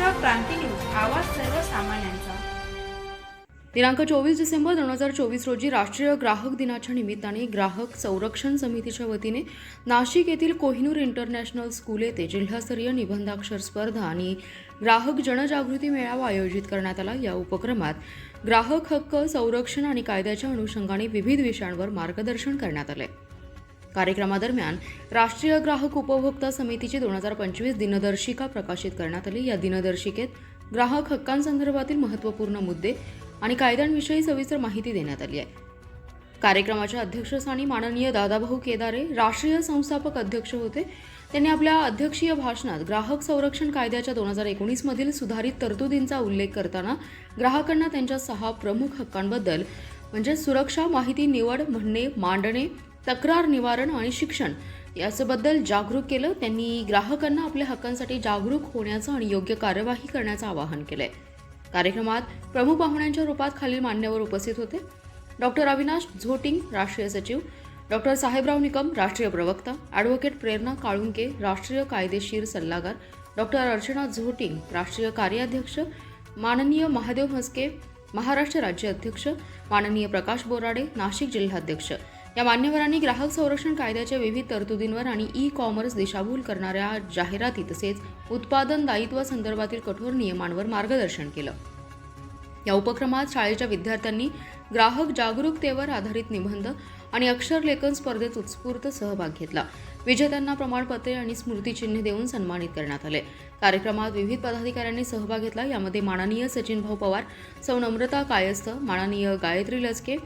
Maharashtra Kranti news आवाज सर्वसामान्यांचा. दिनांक चोवीस डिसेंबर दोन हजार चोवीस रोजी राष्ट्रीय ग्राहक दिनाच्या निमित्ताने ग्राहक संरक्षण समितीच्या वतीने नाशिक येथील कोहिनूर इंटरनॅशनल स्कूल येथे जिल्हास्तरीय निबंधाक्षर स्पर्धा आणि ग्राहक जनजागृती मेळावा आयोजित करण्यात आला. या उपक्रमात ग्राहक हक्क संरक्षण आणि कायद्याच्या अनुषंगाने विविध विषयांवर मार्गदर्शन करण्यात आले. कार्यक्रमादरम्यान राष्ट्रीय ग्राहक उपभोक्ता समितीची दोन हजार पंचवीस दिनदर्शिका प्रकाशित करण्यात आली. या दिनदर्शिकेत ग्राहक हक्कांसंदर्भातील महत्त्वपूर्ण मुद्दे आणि कायद्यांविषयी सविस्तर माहिती देण्यात आली आहे. कार्यक्रमाच्या अध्यक्षस्थानी माननीय दादाभाऊ केदारे राष्ट्रीय संस्थापक अध्यक्ष होते. त्यांनी आपल्या अध्यक्षीय भाषणात ग्राहक संरक्षण कायद्याच्या दोन हजार एकोणीसमधील सुधारित तरतुदींचा उल्लेख करताना ग्राहकांना त्यांच्या सहा प्रमुख हक्कांबद्दल म्हणजे सुरक्षा माहिती निवड म्हणणे मांडणे तक्रार निवारण आणि शिक्षण याच्याबद्दल जागरूक केलं. त्यांनी ग्राहकांना आपल्या हक्कांसाठी जागरूक होण्याचं आणि योग्य कार्यवाही करण्याचं आवाहन केलंय. कार्यक्रमात प्रमुख पाहुण्यांच्या रूपात खालील मान्यवर उपस्थित होते. डॉक्टर अविनाश झोटिंग राष्ट्रीय सचिव. डॉक्टर साहेबराव निकम राष्ट्रीय प्रवक्ता. ॲडव्होकेट प्रेरणा काळुंके राष्ट्रीय कायदेशीर सल्लागार. डॉक्टर अर्चना झोटिंग राष्ट्रीय कार्याध्यक्ष. माननीय महादेव म्हस्के महाराष्ट्र राज्य अध्यक्ष. माननीय प्रकाश बोराडे नाशिक जिल्हाध्यक्ष. या मान्यवरांनी ग्राहक संरक्षण कायद्याच्या विविध तरतुदींवर आणि ई कॉमर्स दिशाभूल करणाऱ्या जाहिराती तसेच उत्पादन दायित्व संदर्भातील कठोर नियमांवर मार्गदर्शन केलं. या उपक्रमात शाळेच्या विद्यार्थ्यांनी ग्राहक जागरूकतेवर आधारित निबंध आणि अक्षरलेखन स्पर्धेत उत्स्फूर्त सहभाग घेतला. विजेत्यांना प्रमाणपत्रे आणि स्मृतिचिन्ह देऊन सन्मानित करण्यात आले. कार्यक्रमात विविध पदाधिकाऱ्यांनी सहभाग घेतला. यामध्ये माननीय सचिन भाऊ पवार सौ नम्रता कायस्थ माननीय गायत्री लचके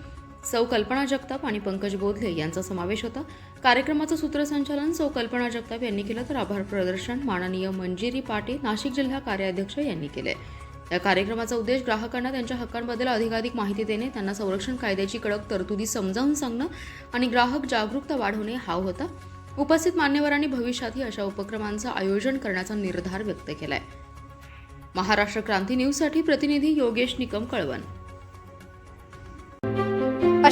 सौ कल्पना जगताप आणि पंकज बोधले यांचा समावेश होता. कार्यक्रमाचं सूत्रसंचालन सौ कल्पना जगताप यांनी केलं तर आभार प्रदर्शन माननीय मंजिरी पाटील नाशिक जिल्हा कार्याध्यक्ष यांनी केले. या कार्यक्रमाचा उद्देश ग्राहकांना त्यांच्या हक्कांबद्दल अधिकाधिक माहिती देणे त्यांना संरक्षण कायद्याची कडक तरतुदी समजावून सांगणं आणि ग्राहक जागरूकता वाढवणे हा होता. उपस्थित मान्यवरांनी भविष्यातही अशा उपक्रमांचं आयोजन करण्याचा निर्धार व्यक्त केलाय. महाराष्ट्र क्रांती न्यूजसाठी प्रतिनिधी योगेश निकम कळवण.